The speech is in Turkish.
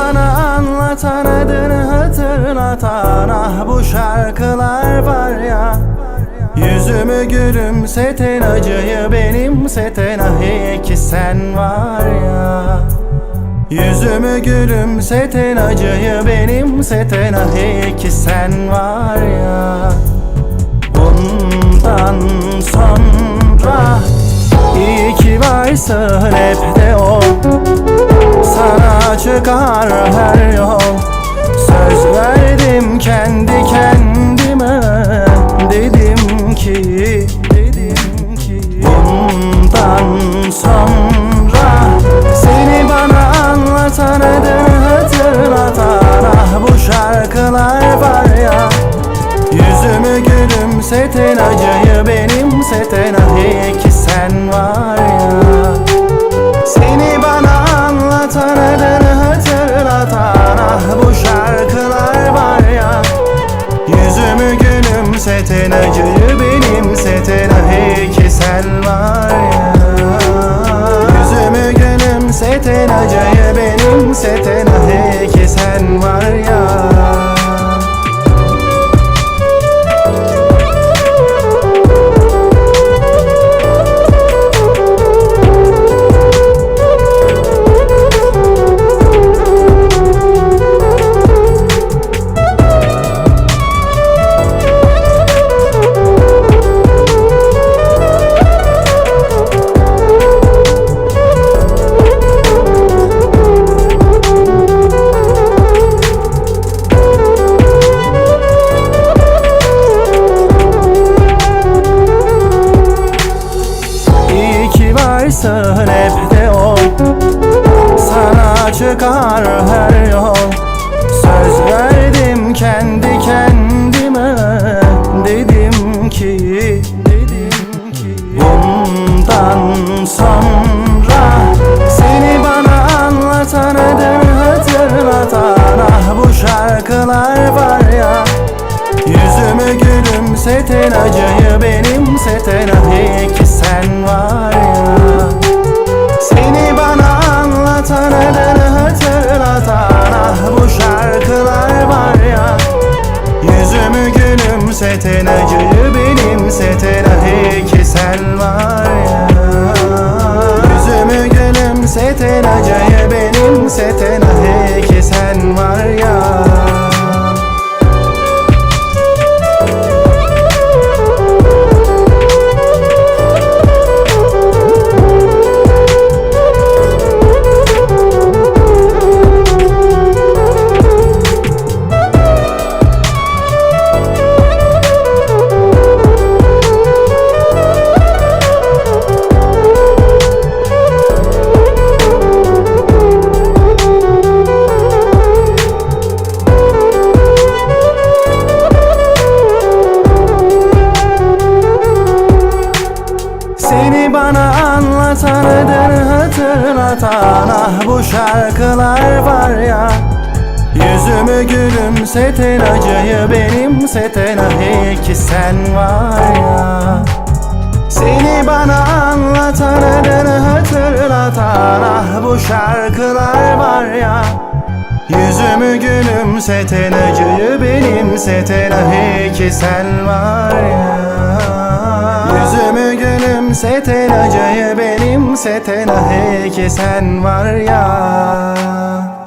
bana anlatan adını hatırlatan Ah bu şarkılar var ya. Yüzümü gülümseten acıyı benimseten Ah iyi ki sen var ya. Yüzümü gülümseten acıyı benimseten Ah iyi ki sen var ya. Bundan sonra iyi ki varsın hep de o Sana çıkar her yol. Söz verdim kendi kendime. Dedim ki Dedim ki Bundan sonra Seni bana anlatan adını hatırlatan. Ah bu şarkılar var ya. Yüzümü gülümseten acıyı benimseten Ah iyi ki sen var gülümseten acıyı benimseten Ah ki sen var ya. Yüzümü gülümseten acıyı benimseten Çıkar her yol. Söz verdim kendi kendime. Dedim ki Bundan sonra Seni bana anlatan adını hatırlatan. Ah bu şarkılar var ya. Yüzümü gülümseten acıyı benimseten. Ah Ah iyi ki sen var ya. Yüzümü gülümseten acıyı anlatan adını hatırlatan Ah bu şarkılar var ya. Yüzümü gülümseten acıyı benimseten Ah iyi ki sen var ya. Seni bana anlatan adını hatırlatan Ah bu şarkılar var ya. Yüzümü gülümseten acıyı benimseten Ah iyi ki sen var ya. Yüzümü gülümseten setena caya benim setena hey ki sen var ya.